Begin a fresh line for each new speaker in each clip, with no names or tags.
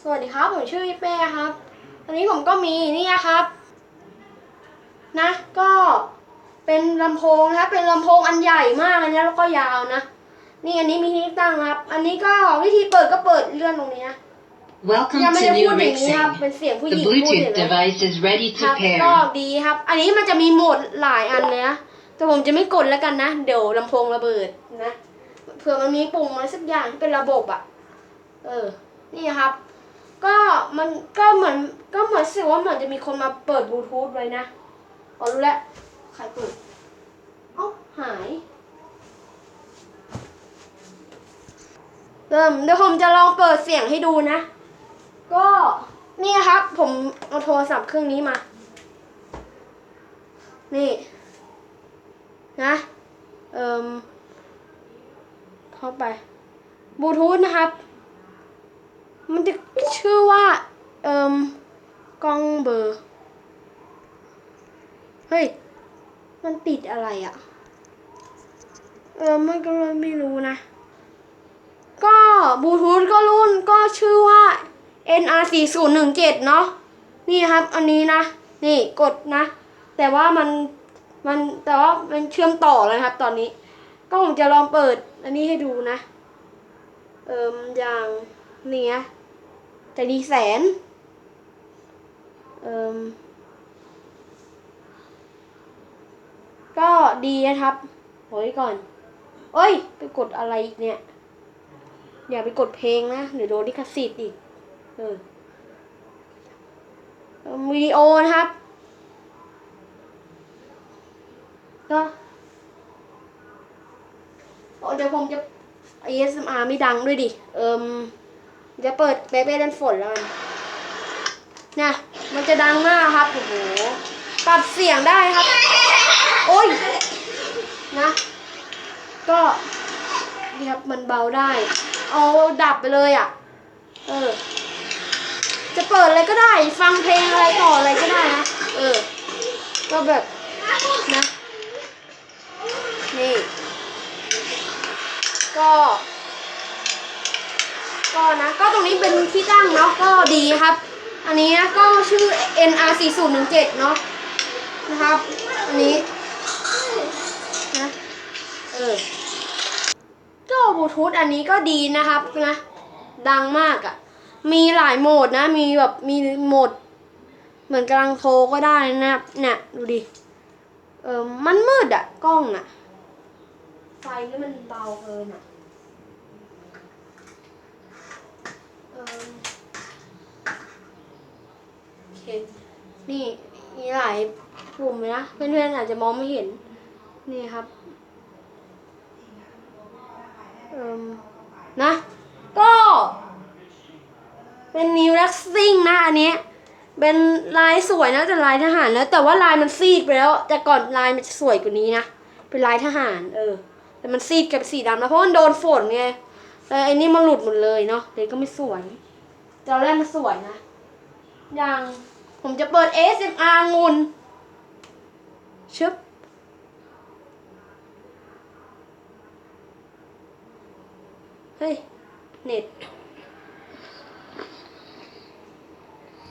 สวัสดีครับ ผมชื่อพี่เป้ครับตอนนี้ผมก็มีนี่นะครับ นะ ก็เป็นลำโพงนะครับ เป็นลำโพงอันใหญ่มากอันนี้แล้วก็ยาวนะ นี่อันนี้มีที่ตั้งครับ อันนี้ก็วิธีเปิดก็เปิดเลื่อนตรงนี้นะ
Welcome
ยังไม่
to
ได้พู
New
ดอย่างนี้ครับ
Mixing.
เป็นเสียงผู้ห
The
ญิงพูด
Bluetooth
เห็นไหม
device is ready
ครั
to
บ
pair.
ก็ดีครับ อันนี้มันจะมีโหมดหลายอันเลยนะ แต่ผมจะไม่กดแล้วกันนะ เดี๋ยวลำโพงระเบิดนะ เผื่อมันมีปุ่มอะไรสักอย่างที่เป็นระบบอะ่ะเออ นี่ครับ ก็มันก็เหมือนก็เหมือนสึกว่าเหมือนจะมีคนมาเปิดบลูทูธไว้นะอ๋อรู้แล้วใครเปิดเอ้าหาย เริ่มเดี๋ยวผมจะลองเปิดเสียงให้ดูนะ ก็นี่ครับ ผมเอาโทรศัพท์เครื่องนี้มา นี่ นะเอ่มเข้าไปบลูทูธนะครับ มันจะชื่อว่าเอ่มกองเบอร์เฮ้ย มันติดอะไรอะ่ะ เออไม่ก็ไม่รู้นะ ก็บลูทูธก็รุ่นก็ชื่อว่า NR 4 0 1 7เนาะ นี่ครับ อันนี้นะ นี่กดนะ แต่ว่ามัน มัน แต่ว่ามันเชื่อมต่อแล้วครับ ตอนนี้ ก็ผมจะลองเปิด อันนี้ให้ดูนะ เอิมอย่างนี้ ยแต่ดีแสน เอิมก็ดีนะครับโอ้ยก่อนเอ้ย ไปกดอะไรอีกเนี่ย อย่าไปกดเพลงนะเดี๋ยวโดนลิขสิทธิ์อีก เออมวิดีโอนะครับ ก็โอเดี๋ยวผมจะ ASMR ไม่ดังด้วยดิ เอิม จะเปิดเบเบ้เล่นฝนแล้วกันนะมันจะดังมากครับโอ้โหปรับเสียงได้ครับ โอ้ยนะ ก็นี่ครับมันเบาได้ เอาดับไปเลยอะ เออ จะเปิดอะไรก็ได้ ฟังเพลงอะไรต่ออะไรก็ได้นะ เออ ก็แบบนะ นี่ ก็ ก็นะก็ตรงนี้เป็นที่ตั้งเนาะก็ดีครับ อันนี้นะก็ชื่อ NR 4 0 1 7เนาะนะครับ อันนี้นะเออก็บลูทูธอันนี้ก็ดีนะครับนะดังมากอะ่ะ มีหลายโหมดนะ มีแบบมีโหมด เหมือนกำลังโทรก็ได้นะครับเนี่ยดูดิเออมันมืดอะ่ะ กล้องอะ่ะ ไฟนี่มันเบาเกินอะ่ะเออโอเค นี่มีหลายปุ่มเลยนะเพื่อนๆอาจจะมองไม่เห็น นี่ครับเอิ่มนะ ก็เป็นนิวลักซิ่งนะอันนี้เป็นลายสวยนะแต่ลายทหารแล้วแต่ว่าลายมันซีดไปแล้ว แต่ก่อนลายมันจะสวยกว่านี้นะเป็นลายทหาร เออ แต่มันซีดกับสีดำนะเพราะมันโดนฝนไงแต่อันนี้มันหลุดหมดเลยเนาะเลยก็ไม่สวยแต่ตอนแรกมันสวยนะ อย่าง ผมจะเปิด ASMR งุนชึบเฮ้ย เน็ต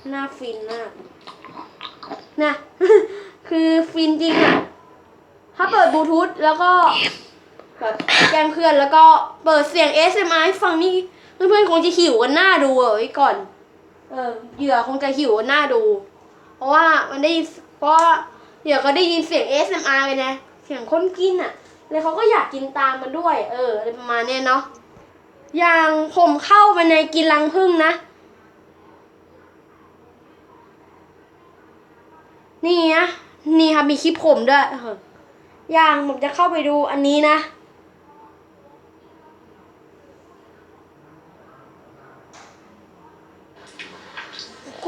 หน้าฟินมากนะคือฟินจริงอะถ้าเปิดบลูทูธแล้วก็แบบแจ้งเพื่อนแล้วก็เปิดเสียง ASMR ให้ฟังนี่เพื่อนๆคงจะหิวกันหน้าดูอะไว้ก่อน เออเหยื่อคงจะหิวนหน้าดู เพราะว่ามันได้ยินเพราะเหยื่อเขาได้ยินเสียง ASMR ไปนะเสียงคนกินอะแล้วเขาก็อยากกินตามมันด้วย เอออะไรประมาณเนี้ยเนาะอย่างผมเข้าไปในกินรังพึ่งนะ นี่นะนี่ครับมีคลิปผมด้วยอย่างผมจะเข้าไปดูอันนี้นะ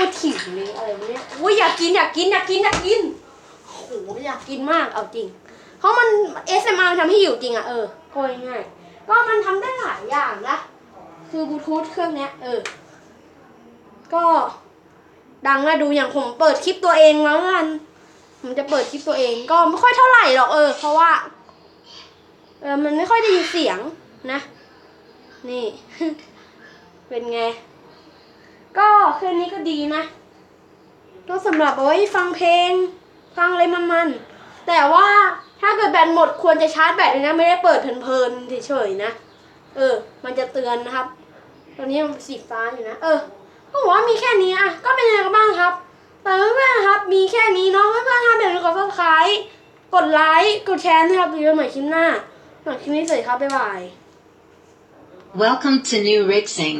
กูถิวเลยอะไรวะเนี่ยอุ้ยอยากกินอยากกินอยากกินอยากกินโหอยากกินมากเอาจริง เพราะมัน SMR ทำให้หิวจริงอะเออโก็ง่ายก็มันทำได้หลายอย่างนะ คือบลูทูธเครื่องเนี้ยเออ ก็ดังนะดูอย่างผมเปิดคลิปตัวเองแล้วกันผมจะเปิดคลิปตัวเองก็ไม่ค่อยเท่าไหร่หรอกเออ เพราะว่า เออมันไม่ค่อยได้ยินเสียงนะ นี่ เป็นไง แค่นี้ก็ดีนะ ก็สำหรับเอาไว้ฟังเพลง ฟังอะไรมันๆ แต่ว่าถ้าเกิดแบตหมดควรจะชาร์จแบตเลยนะ ไม่ได้เปิดเพลินๆเฉยๆนะ เออ มันจะเตือนนะครับ ตอนนี้มันสีฟ้าอยู่นะ เออก็บอกว่ามีแค่นี้อะ ก็เป็นยังไงกันบ้างครับแต่เพื่อนๆครับ มีแค่นี้เนาะเพื่อนๆครับอย่าลืมกด subscribe กดไลค์ กดแชร์นะครับดูกันใหม่คลิปหน้าสำหรับคลิปนี้สวัสดีครับ บ๊ายบาย
Welcome to New Rixing.